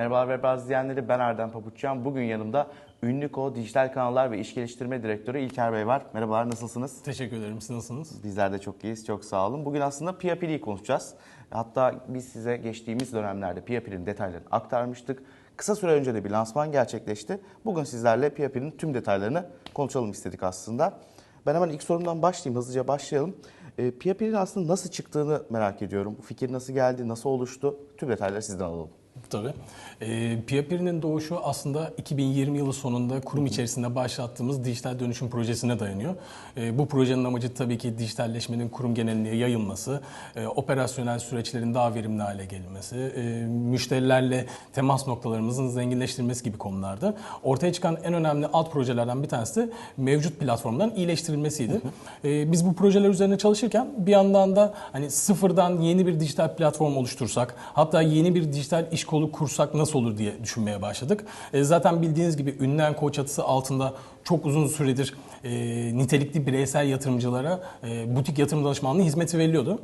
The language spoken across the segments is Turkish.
Merhabalar Webraz izleyenleri ben Erdem Pabuçcan. Bugün yanımda Ünlüko Dijital Kanallar ve İş Geliştirme Direktörü İlker Bey var. Merhabalar nasılsınız? Teşekkür ederim. Siz nasılsınız? Bizler de çok iyiyiz, çok sağ olun. Bugün aslında PIAP'liyi konuşacağız. Hatta biz size geçtiğimiz dönemlerde PIAP'nin detaylarını aktarmıştık. Kısa süre önce de bir lansman gerçekleşti. Bugün sizlerle PIAP'nin tüm detaylarını konuşalım istedik aslında. Ben hemen ilk sorumdan başlayayım, hızlıca başlayalım. E, PIAP'nin aslında nasıl çıktığını merak ediyorum. Bu fikir nasıl geldi, nasıl oluştu? Tüm detayları sizden alalım. Tabii. E, Piyapiri'nin doğuşu aslında 2020 yılı sonunda kurum içerisinde başlattığımız dijital dönüşüm projesine dayanıyor. E, bu projenin amacı tabii ki dijitalleşmenin kurum geneline yayılması, e, operasyonel süreçlerin daha verimli hale gelmesi, e, müşterilerle temas noktalarımızın zenginleştirilmesi gibi konularda. Ortaya çıkan en önemli alt projelerden bir tanesi de mevcut platformların iyileştirilmesiydi. E, biz bu projeler üzerine çalışırken bir yandan da hani sıfırdan yeni bir dijital platform oluştursak, hatta yeni bir dijital iş kolu kursak nasıl olur diye düşünmeye başladık. E, zaten bildiğiniz gibi ünlem koç çatısı altında çok uzun süredir e, nitelikli bireysel yatırımcılara e, butik yatırım danışmanlığı hizmeti veriliyordu.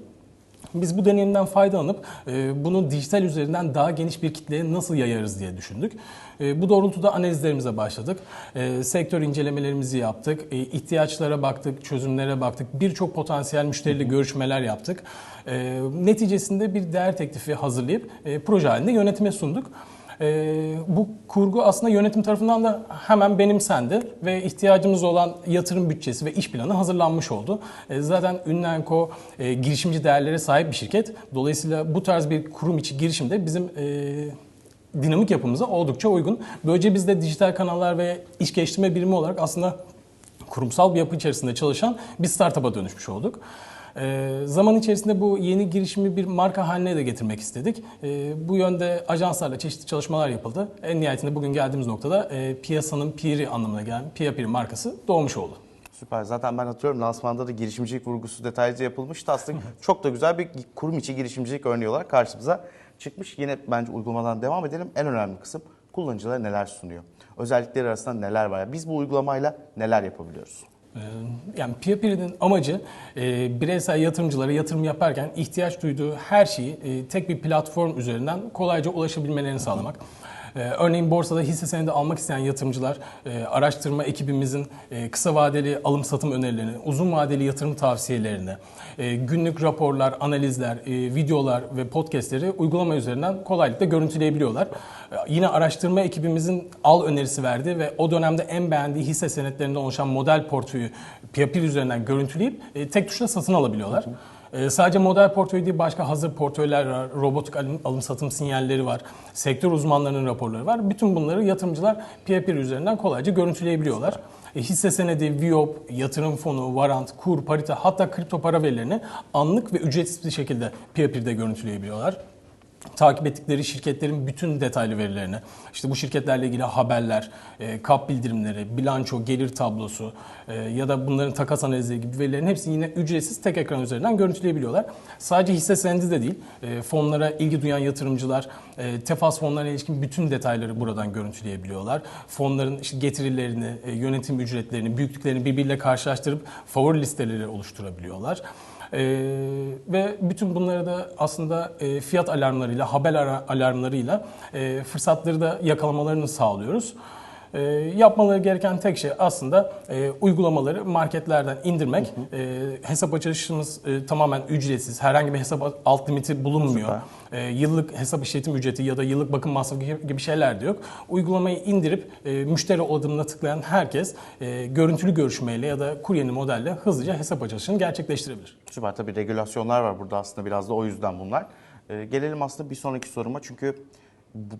Biz bu deneyimden faydalanıp e, bunu dijital üzerinden daha geniş bir kitleye nasıl yayarız diye düşündük. E, bu doğrultuda analizlerimize başladık. E, sektör incelemelerimizi yaptık. İhtiyaçlara baktık, çözümlere baktık. Birçok potansiyel müşteriyle görüşmeler yaptık. Neticesinde bir değer teklifi hazırlayıp proje halinde yönetime sunduk. Ee, bu kurgu aslında yönetim tarafından da hemen benimsendi ve ihtiyacımız olan yatırım bütçesi ve iş planı hazırlanmış oldu. Ee, zaten Ünlenko e, girişimci değerlere sahip bir şirket. Dolayısıyla bu tarz bir kurum içi girişimde bizim e, dinamik yapımıza oldukça uygun. Böylece biz de dijital kanallar ve iş geliştirme birimi olarak aslında kurumsal bir yapı içerisinde çalışan bir startup'a dönüşmüş olduk. Ee, zaman içerisinde bu yeni girişimi bir marka haline de getirmek istedik. Ee, bu yönde ajanslarla çeşitli çalışmalar yapıldı. En nihayetinde bugün geldiğimiz noktada e, piyasanın piri anlamına gelen Pia Piri markası doğmuş oldu. Süper. Zaten ben hatırlıyorum lansmanda da girişimcilik vurgusu detaylıca yapılmıştı. Aslında çok da güzel bir kurum içi girişimcilik örneği olarak karşımıza çıkmış. Yine bence uygulamadan devam edelim. En önemli kısım kullanıcılara neler sunuyor? Özellikleri arasında neler var? Biz bu uygulamayla neler yapabiliyoruz? Ee, Yani Piyapiri'nin amacı e, bireysel yatırımcılara yatırım yaparken ihtiyaç duyduğu her şeyi e, tek bir platform üzerinden kolayca ulaşabilmelerini sağlamak. Ee, Örneğin borsada hisse senedi almak isteyen yatırımcılar e, araştırma ekibimizin e, kısa vadeli alım satım önerilerini, uzun vadeli yatırım tavsiyelerini, e, günlük raporlar, analizler, videolar ve podcastleri uygulama üzerinden kolaylıkla görüntüleyebiliyorlar. Yine araştırma ekibimizin al önerisi verdi ve o dönemde en beğendiği hisse senetlerinden oluşan model portföyü Piyapir üzerinden görüntüleyip tek tuşla satın alabiliyorlar. Ee, sadece model portföy değil başka hazır portföyler var, robotik alım, satım sinyalleri var, sektör uzmanlarının raporları var. Bütün bunları yatırımcılar Piyapir üzerinden kolayca görüntüleyebiliyorlar. E, hisse senedi, VIOP, yatırım fonu, varant, kur, parite hatta kripto para verilerini anlık ve ücretsiz bir şekilde Piyapir'de görüntüleyebiliyorlar takip ettikleri şirketlerin bütün detaylı verilerini, işte bu şirketlerle ilgili haberler, e, kap bildirimleri, bilanço, gelir tablosu e, ya da bunların takas analizleri gibi verilerin hepsini yine ücretsiz tek ekran üzerinden görüntüleyebiliyorlar. Sadece hisse senedi de değil, e, fonlara ilgi duyan yatırımcılar, e, tefas fonlarına ilişkin bütün detayları buradan görüntüleyebiliyorlar. Fonların işte getirilerini, e, yönetim ücretlerini, büyüklüklerini birbiriyle karşılaştırıp favori listeleri oluşturabiliyorlar. Ee, ve bütün bunları da aslında e, fiyat alarmlarıyla, haber alarmlarıyla e, fırsatları da yakalamalarını sağlıyoruz. E, yapmaları gereken tek şey aslında e, uygulamaları marketlerden indirmek. E, hesap açılışımız e, tamamen ücretsiz. Herhangi bir hesap alt limiti bulunmuyor. E, yıllık hesap işletim ücreti ya da yıllık bakım masrafı gibi şeyler de yok. Uygulamayı indirip e, müşteri odamına tıklayan herkes e, görüntülü görüşmeyle ya da kuryenin modelle hızlıca hesap açılışını gerçekleştirebilir. Süper. Tabii regülasyonlar var burada aslında biraz da o yüzden bunlar. Ee, gelelim aslında bir sonraki soruma çünkü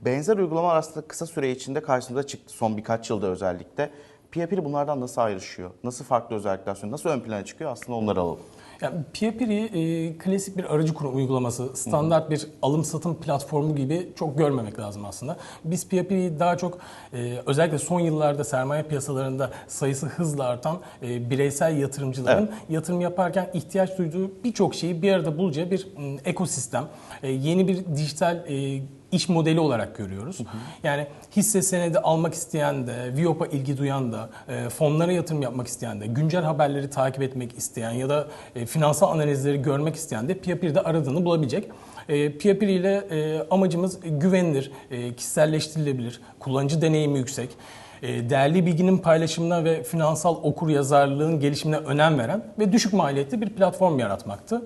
benzer uygulama aslında kısa süre içinde karşımıza çıktı son birkaç yılda özellikle. PIAPiri bunlardan nasıl ayrışıyor? Nasıl farklı özellikler sunuyor? Nasıl ön plana çıkıyor? Aslında onları alalım. Yani Piyapiri e, klasik bir aracı kurum uygulaması, standart bir alım satım platformu gibi çok görmemek lazım aslında. Biz Piyapiri'yi daha çok e, özellikle son yıllarda sermaye piyasalarında sayısı hızla artan e, bireysel yatırımcıların yatırım yaparken ihtiyaç duyduğu birçok şeyi bir arada bulacağı bir m, ekosistem. E, yeni bir dijital e, iş modeli olarak görüyoruz. Yani hisse senedi almak isteyen de, Viyop'a ilgi duyan da, e, fonlara yatırım yapmak isteyen de, güncel haberleri takip etmek isteyen ya da e, finansal analizleri görmek isteyen de Piyapir'de aradığını bulabilecek. E, Piyapir ile e, amacımız güvenilir, e, kişiselleştirilebilir, kullanıcı deneyimi yüksek, e, değerli bilginin paylaşımına ve finansal okur yazarlığın gelişimine önem veren ve düşük maliyetli bir platform yaratmaktı.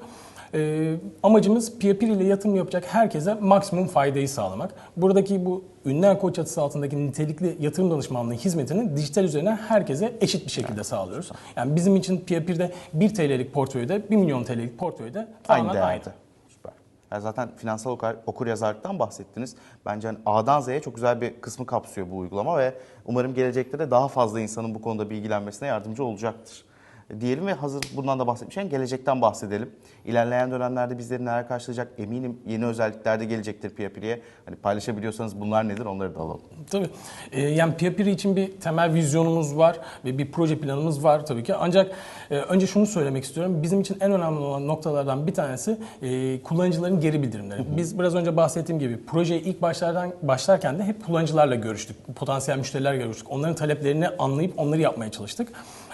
E, amacımız Piyapir ile yatırım yapacak herkese maksimum faydayı sağlamak. Buradaki bu ünlem koç çatısı altındaki nitelikli yatırım danışmanlığı hizmetini dijital üzerinden herkese eşit bir şekilde sağlıyoruz. Yani bizim için Piyapir'de 1 TL'lik portföyde 1 milyon TL'lik portföyde Aynı tamamen aynı. değerde. Süper. Ya zaten finansal okur, okur yazarlıktan bahsettiniz. Bence hani A'dan Z'ye çok güzel bir kısmı kapsıyor bu uygulama ve umarım gelecekte de daha fazla insanın bu konuda bilgilenmesine yardımcı olacaktır. Diyelim ve hazır bundan da bahsetmişken gelecekten bahsedelim. İlerleyen dönemlerde bizleri neler karşılayacak eminim yeni özellikler de gelecektir Piyapiri'ye. Hani paylaşabiliyorsanız bunlar nedir onları da alalım. Tabii. Ee, yani Piyapiri için bir temel vizyonumuz var ve bir proje planımız var tabii ki. Ancak e, önce şunu söylemek istiyorum. Bizim için en önemli olan noktalardan bir tanesi e, kullanıcıların geri bildirimleri. Biz biraz önce bahsettiğim gibi projeye ilk başlardan başlarken de hep kullanıcılarla görüştük. Potansiyel müşterilerle görüştük. Onların taleplerini anlayıp onları yapmaya çalıştık.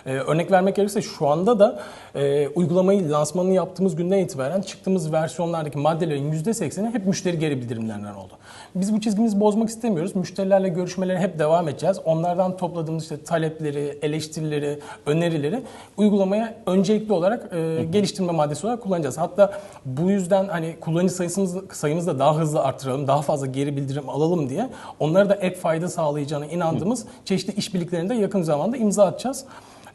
Ee, örnek vermek gerekirse şu anda da e, uygulamayı lansmanını yaptığımız günden itibaren çıktığımız versiyonlardaki maddelerin %80'i hep müşteri geri bildirimlerinden oldu. Biz bu çizgimizi bozmak istemiyoruz. Müşterilerle görüşmelere hep devam edeceğiz. Onlardan topladığımız işte talepleri, eleştirileri, önerileri uygulamaya öncelikli olarak e, geliştirme maddesi olarak kullanacağız. Hatta bu yüzden hani kullanıcı sayısımız sayımızı da daha hızlı arttıralım, daha fazla geri bildirim alalım diye onlara da ek fayda sağlayacağına inandığımız çeşitli işbirliklerinde yakın zamanda imza atacağız.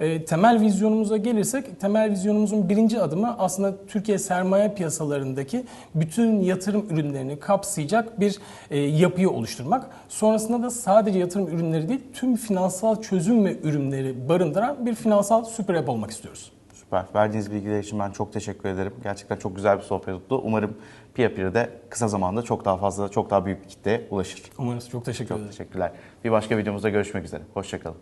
E, temel vizyonumuza gelirsek, temel vizyonumuzun birinci adımı aslında Türkiye sermaye piyasalarındaki bütün yatırım ürünlerini kapsayacak bir e, yapıyı oluşturmak. Sonrasında da sadece yatırım ürünleri değil, tüm finansal çözüm ve ürünleri barındıran bir finansal süper app olmak istiyoruz. Süper. Verdiğiniz bilgiler için ben çok teşekkür ederim. Gerçekten çok güzel bir sohbet oldu. Umarım Piyapiri kısa zamanda çok daha fazla, çok daha büyük bir kitleye ulaşır. Umarız çok teşekkür Çok ederim. teşekkürler. Bir başka videomuzda görüşmek üzere. Hoşçakalın.